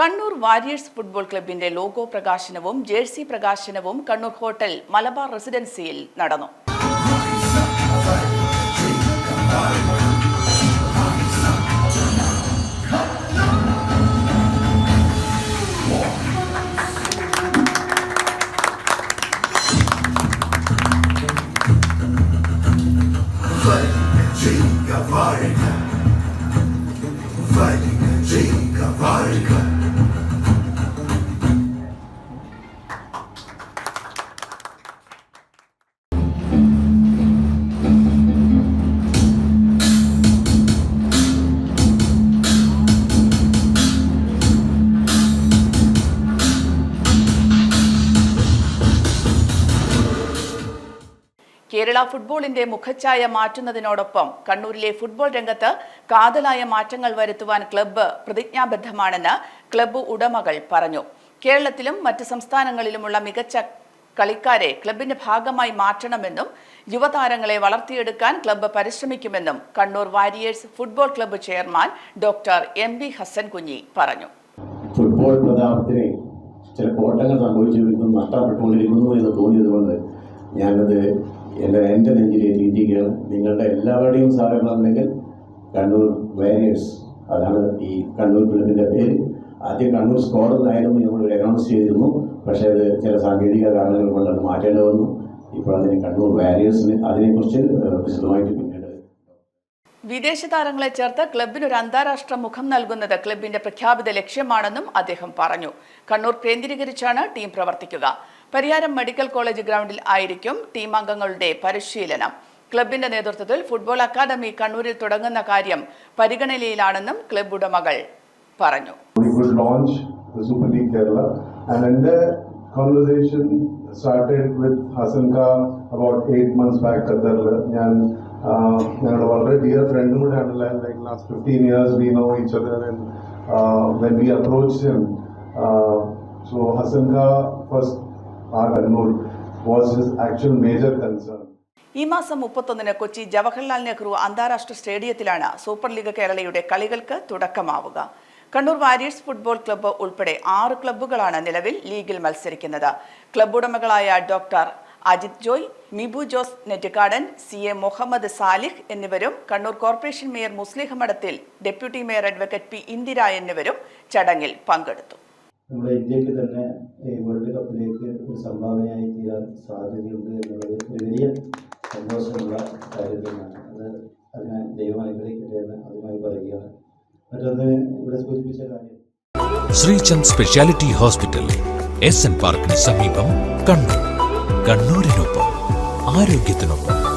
Kannur warriors football ക്ലബിന്റെ logo പ്രകാശനവും jersey പ്രകാശനവും കണ്ണൂർ ഹോട്ടൽ മലബാർ റെസിഡൻസിയിൽ നടന്നു. കേരള ഫുട്ബോളിന്റെ മുഖച്ഛായ മാറ്റുന്നതിനോടൊപ്പം കണ്ണൂരിലെ ഫുട്ബോൾ രംഗത്ത് കാതലായ മാറ്റങ്ങൾ വരുത്തുവാൻ ക്ലബ്ബ് പ്രതിജ്ഞാബദ്ധമാണെന്ന് ക്ലബ്ബ് ഉടമകൾ പറഞ്ഞു. കേരളത്തിലും മറ്റ് സംസ്ഥാനങ്ങളിലുമുള്ള മികച്ച കളിക്കാരെ ക്ലബിന്റെ ഭാഗമായി മാറ്റണമെന്നും യുവതാരങ്ങളെ വളർത്തിയെടുക്കാൻ club പരിശ്രമിക്കുമെന്നും Kannur warriors football club chairman doctor M B Hasan Kunhi പറഞ്ഞു. ഫുട്ബോൾ ചില കോട്ടങ്ങൾ സംഭവിച്ചിരിക്കുന്നു നഷ്ടപ്പെട്ടുകൊണ്ടിരിക്കുന്നു എന്ന് തോന്നിയതുകൊണ്ട് ഞാനത് എന്റെ എന്റെ നെഞ്ചിലേറ്റിയിരിക്കുകയാണ് നിങ്ങളുടെ എല്ലാവരുടെയും സഹകരണമുണ്ടെങ്കിൽ കണ്ണൂർ വാരിയേഴ്സ് അതാണ് ഈ കണ്ണൂർ ക്ലബിന്റെ പേര്. ആദ്യം കണ്ണൂർ സ്കോർ എന്നായിരുന്നു നമ്മൾ അനൗൺസ് ചെയ്തിരുന്നു. പക്ഷേ അത് ചില സാങ്കേതിക കാരണങ്ങൾ കൊണ്ട് അത് മാറ്റേണ്ടി വന്നു. ഇപ്പോൾ അതിന് കണ്ണൂർ വാരിയേഴ്സിന് അതിനെക്കുറിച്ച് വിശദമായിട്ട് പിന്നീട് വിദേശ താരങ്ങളെ ചേർത്ത് ക്ലബിന് ഒരു അന്താരാഷ്ട്ര മുഖം നൽകുന്നത് ക്ലബിന്റെ പ്രഖ്യാപിത ലക്ഷ്യമാണെന്നും അദ്ദേഹം പറഞ്ഞു. കണ്ണൂർ കേന്ദ്രീകരിച്ചാണ് ടീം പ്രവർത്തിക്കുക. പരിയാരം മെഡിക്കൽ കോളേജ് ഗ്രൗണ്ടിൽ ആയിരിക്കും ടീം അംഗങ്ങളുടെ പരിശീലനം. ക്ലബിന്റെ നേതൃത്വത്തിൽ ഫുട്ബോൾ അക്കാദമി കണ്ണൂരിൽ തുടങ്ങുന്ന കാര്യം പരിഗണനയിലാണെന്നും ക്ലബ് ഉടമകൾ പറഞ്ഞു. ഫസ്റ്റ് ഈ മാസം മുപ്പത്തൊന്നിന് കൊച്ചി ജവഹർലാൽ നെഹ്റു അന്താരാഷ്ട്ര സ്റ്റേഡിയത്തിലാണ് സൂപ്പർ ലീഗ് കേരളയുടെ കളികൾക്ക് തുടക്കമാവുക. കണ്ണൂർ വാരിയേഴ്സ് ഫുട്ബോൾ ക്ലബ്ബ് ഉൾപ്പെടെ ആറ് ക്ലബ്ബുകളാണ് നിലവിൽ ലീഗിൽ മത്സരിക്കുന്നത്. Club ഉടമകളായ doctor Ajith Joy Mibu Jose Nettukadan C A Muhammad Salih എന്നിവരും Kannur corporation mayor Muslih Madathil deputy mayor advocate P Indira എന്നിവരും ചടങ്ങിൽ പങ്കെടുത്തു. നമ്മുടെ ഇന്ത്യയ്ക്ക് തന്നെ ഈ വേൾഡ് കപ്പിലേക്ക് ഒരു സംഭാവനയായി തീരാൻ സാധ്യതയുണ്ട് എന്നുള്ളത് ഒരു വലിയ സന്തോഷമുള്ള കാര്യം തന്നെയാണ് അത് അതിനെ ദൈവം അനുഗ്രഹിക്കട്ടെ പറയുകയാണ്. മറ്റൊന്ന് ഇവിടെ സൂചിപ്പിച്ച കാര്യം. Sreechand speciality hospital S N പാർക്കിന് സമീപം കണ്ണൂർ. കണ്ണൂരിനൊപ്പം ആരോഗ്യത്തിനൊപ്പം.